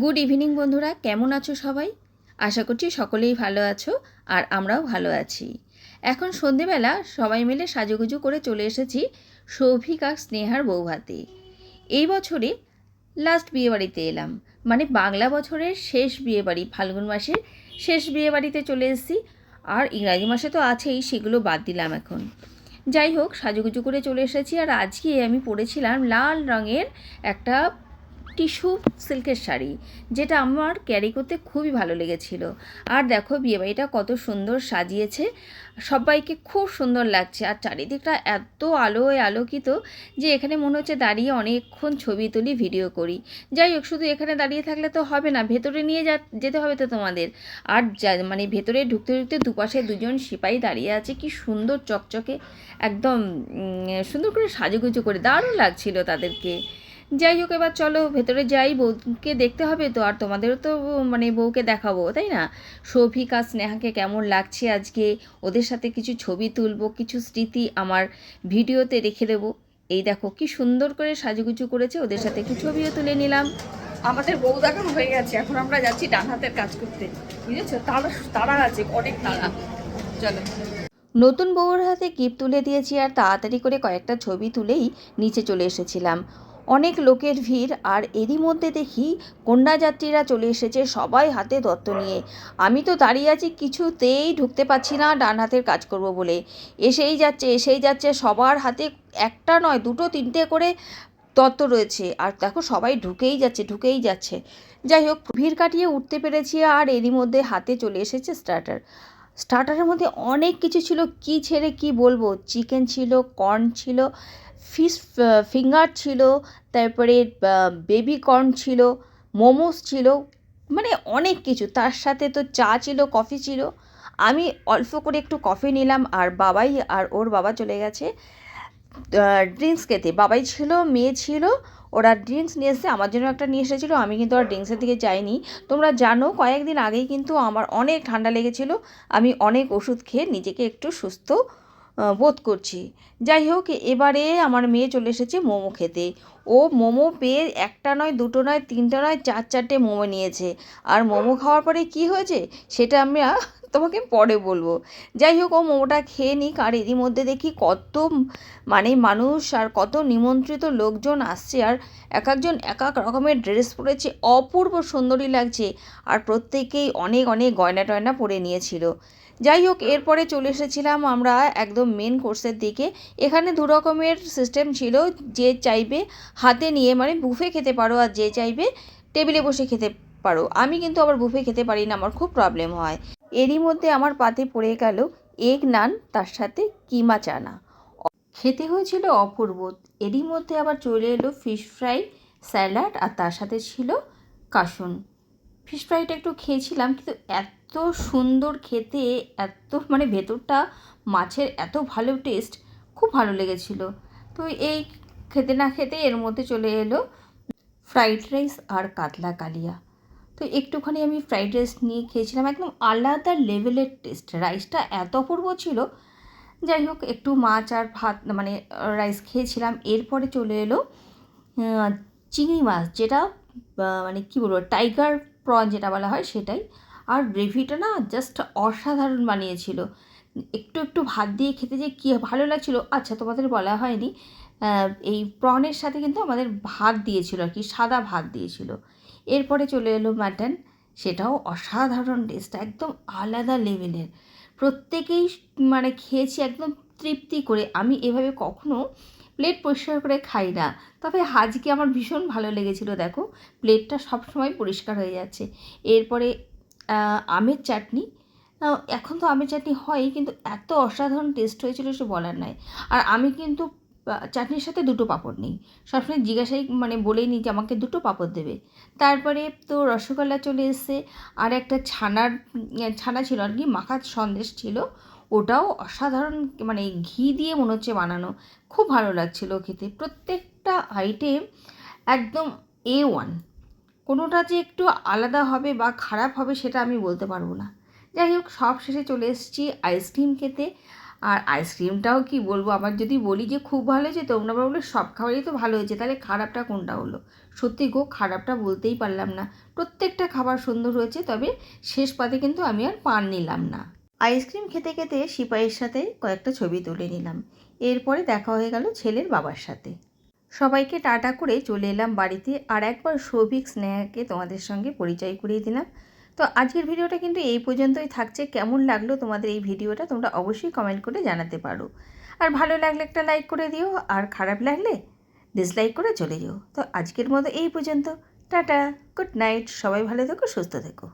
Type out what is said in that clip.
Good evening বন্ধুরা। কেমন আছো সবাই? আশা করছি সকলেই ভালো আছো আর আমরাও ভালো আছি। এখন সন্ধেবেলা সবাই মিলে সাজুগুজু করে চলে এসেছি সৌভিক আর স্নেহার বৌভাতে। এই বছরে লাস্ট বিয়েবাড়িতে এলাম। মানে বাংলা বছরের শেষ বিয়েবাড়ি, ফাল্গুন মাসের শেষ বিয়েবাড়িতে চলে এসেছি। আর ইংরাজি মাসে তো আছেই, সেগুলো বাদ দিলাম এখন। যাই হোক, সাজুগুজু করে চলে এসেছি। আর আজকে আমি পরেছিলাম লাল রঙের একটা টিস্যু সিল্কের শাড়ি, যেটা আমার ক্যারি করতে খুবই ভালো লেগেছিল। আর দেখো বিয়েবাড়িটা কত সুন্দর সাজিয়েছে। সবাইকে খুব সুন্দর লাগছে। আর চারিদিকটা এত আলোয় আলোকিত যে এখানে মনে হচ্ছে দাঁড়িয়ে অনেকক্ষণ ছবি তুলি ভিডিও করি। যাই হোক, শুধু এখানে দাঁড়িয়ে থাকলে তো হবে না, ভেতরে নিয়ে যা, যেতে হবে তো তোমাদের। আর মানে ভেতরে ঢুকতে ঢুকতে দুপাশে দুজন সিপাহি দাঁড়িয়ে আছে, কি সুন্দর চকচকে, একদম সুন্দর করে সাজুগুজু করে, দারুণ লাগছিল তাদেরকে। যাই হোক এবার চলো ভেতরে যাই বউকে দেখতে হবে তো আর তোমাদেরও তো মানে বউকে দেখাবো তাই না? সৌভিক আর স্নেহাকে কেমন লাগছে আজকে? ওদের সাথে কিছু ছবি তুলবো কিছু স্মৃতি আমার ভিডিওতে রেখে দেবো। এই দেখো কি সুন্দর করে সাজুগুজু করেছে ওদের সাথে একটু ছবিও তুলে নিলাম। আমাদের বউ দেখানো হয়ে গেছে এখন আমরা যাচ্ছি ডান হাতের কাজ করতে। বুঝেছ? তারা তারা আছে অনেক তারা। চলো। নতুন বউর হাতে গিফট তুলে দিয়েছি আর তাড়াতাড়ি করে কয়েকটা ছবি তুলেই নিচে চলে এসেছিলাম। অনেক লোকের ভিড়, আর এরই মধ্যে দেখি কন্যাযাত্রীরা চলে এসেছে সবাই হাতে দত্ত নিয়ে। আমি তো দাঁড়িয়ে আছি, কিছুতেই ঢুকতে পারছি না, ডান হাতের কাজ করব বলে। এসেই যাচ্ছে এসেই যাচ্ছে, সবার হাতে একটা নয়, দুটো, তিনটে করে তত্ত্ব রয়েছে। আর দেখো, সবাই ঢুকেই যাচ্ছে ঢুকেই যাচ্ছে। যাই হোক, ভিড় কাটিয়ে উঠতে পেরেছি, আর এরই মধ্যে হাতে চলে এসেছে স্টার্টার স্টার্টারের মধ্যে অনেক কিছু ছিল। কি ছেড়ে কি বলব? চিকেন ছিল, কর্ন ছিল, ফিশ ফিঙ্গার ছিল, তারপরে বেবি কর্ন ছিল, মোমোস ছিল মানে অনেক কিছু। তার সাথে তো চা ছিল, কফি ছিল। আমি অল্প করে একটু কফি নিলাম, আর বাবাই, আর ওর বাবা চলে গেছে। ড্রিঙ্কস খেতে। বাবাই ছিল মেয়ে ছিল ওরা ড্রিঙ্কস নিয়ে এসেছে আমার জন্য একটা নিয়ে এসেছিল আমি কিন্তু আর ড্রিঙ্কসের দিকে যাইনি। তোমরা জানো কয়েকদিন আগেই কিন্তু আমার অনেক ঠান্ডা লেগেছিল আমি অনেক ওষুধ খেয়ে নিজেকে একটু সুস্থ বোধ করছি। যাই হোক এবারে আমার মেয়ে চলে এসেছে মোমো খেতে। ও মোমো পেয়ে একটা নয় দুটো নয় তিনটা নয় চার চারটে মোমো নিয়েছে। আর মোমো খাওয়ার পরে কি হয়েছে সেটা আমি আহ, তোমাকে পরে বলব। যাই হোক, ও মোমোটা খেয়ে নিক, আর এরই মধ্যে দেখি কত মানে মানুষ আর কত নিমন্ত্রিত লোকজন আসছে, আর এক একজন এক এক রকমের ড্রেস পরেছে, অপূর্ব সুন্দরী লাগছে, আর প্রত্যেকেই অনেক অনেক গয়না টয়না পরে নিয়েছিল। যাই হোক, এরপরে চলে এসেছিলাম আমরা একদম মেন কোর্সের দিকে। এখানে দু রকমের সিস্টেম ছিল, যে চাইবে হাতে নিয়ে মানে বুফে খেতে পারো, আর যে চাইবে টেবিলে বসে খেতে পারো। আমি কিন্তু আবার বুফে খেতে পারি না, আমার খুব প্রবলেম হয়। এরই মধ্যে আমার পাতে পড়ে গেল এগ নান, তার সাথে কিমা চানা। খেতে হয়েছিল অপূর্ব। এরই মধ্যে আবার চলে এলো ফিশ ফ্রাই স্যালাড আর তার সাথে ছিল কাসুন। ফিশ ফ্রাইটা একটু খেয়েছিলাম, কিন্তু এত সুন্দর খেতে, এত মানে ভেতরটা, মাছের এত ভালো টেস্ট খুব ভালো লেগেছিল। তো এই খেতে না খেতে এর মধ্যে চলে এলো ফ্রাইড রাইস আর কাতলা কালিয়া। তো একটুখানি আমি ফ্রাইড রাইস নিয়ে খেয়েছিলাম, একদম আলাদা লেভেলের টেস্ট রাইসটা এত অপূর্ব ছিল, যাই হোক একটু মাছ আর ভাত মানে রাইস খেয়েছিলাম। এরপরে চলে এলো চিংড়ি মাছ, যেটা মানে কী বলব টাইগার প্রন যেটা বলা হয় সেটাই। আর গ্রেভিটা না জাস্ট অসাধারণ বানিয়েছিল। একটু একটু ভাত দিয়ে খেতে যে কী ভালো লাগছিল আচ্ছা তোমাদের বলা হয়নি। এই প্রনের সাথে কিন্তু আমাদের ভাত দিয়েছিল আর কি, সাদা ভাত দিয়েছিল। এরপরে চলে এলো মাটন, সেটাও অসাধারণ টেস্ট একদম আলাদা লেভেলের প্রত্যেকেই মানে খেয়েছি একদম তৃপ্তি করে। আমি এভাবে কখনো প্লেট পরিষ্কার করে খাই না। তবে আজকে আমার ভীষণ ভালো লেগেছিল, দেখো। প্লেটটা সবসময় পরিষ্কার হয়ে যাচ্ছে। এরপরে আমের চাটনি। এখন তো আমের চাটনি হয় কিন্তু এত অসাধারণ টেস্ট হয়েছিল সে বলার নাই আর আমি কিন্তু চাটনির সাথে দুটো পাঁপড় নিই। সবসময় জিজ্ঞাসাই মানে বলেই নিই যে আমাকে দুটো পাঁপড় দেবে। তারপরে তো রসগোল্লা চলে এসছে। আর একটা ছানার ছানা ছিল আর কি, মাখার সন্দেশ ছিল। ওটাও অসাধারণ মানে ঘি দিয়ে মনে হচ্ছে বানানো। খুব ভালো লাগছিল খেতে। প্রত্যেকটা আইটেম একদম এ ওয়ান কোনোটা যে একটু আলাদা হবে বা খারাপ হবে সেটা আমি বলতে পারব না। যাই হোক, সব শেষে চলে এসেছি আইসক্রিম খেতে। আর আইসক্রিমটাও কি বলব? আমার যদি বলি যে খুব ভালো হয়েছে, তোমরা বলবে সব খাবারই তো ভালো হয়েছে। তাহলে খারাপটা কোনটা হলো? সত্যি গো, খারাপটা বলতেই পারলাম না। প্রত্যেকটা খাবার সুন্দর হয়েছে, তবে শেষ পাতে কিন্তু আমি আর পান নিলাম না। আইসক্রিম খেতে খেতে সিপাহীর সাথে কয়েকটা ছবি তুলে নিলাম। এরপরে দেখা হয়ে গেল ছেলের বাবার সাথে। সবাইকে টাটা করে চলে এলাম বাড়িতে, আর একবার সৌভিক স্নেহাকে তোমাদের সঙ্গে পরিচয় করিয়ে দিলাম। তো আজকের ভিডিওটা কিন্তু এই পর্যন্তই থাকছে। কেমন লাগল তোমাদের এই ভিডিওটা তোমরা অবশ্যই কমেন্ট করে জানাতে পারো। আর ভালো লাগলে একটা লাইক করে দিও, আর খারাপ লাগলে ডিসলাইক করে চলে যেও। তো আজকের মতো এই পর্যন্ত। টাটা গুড নাইট সবাই ভালো থেকো, সুস্থ থেকো।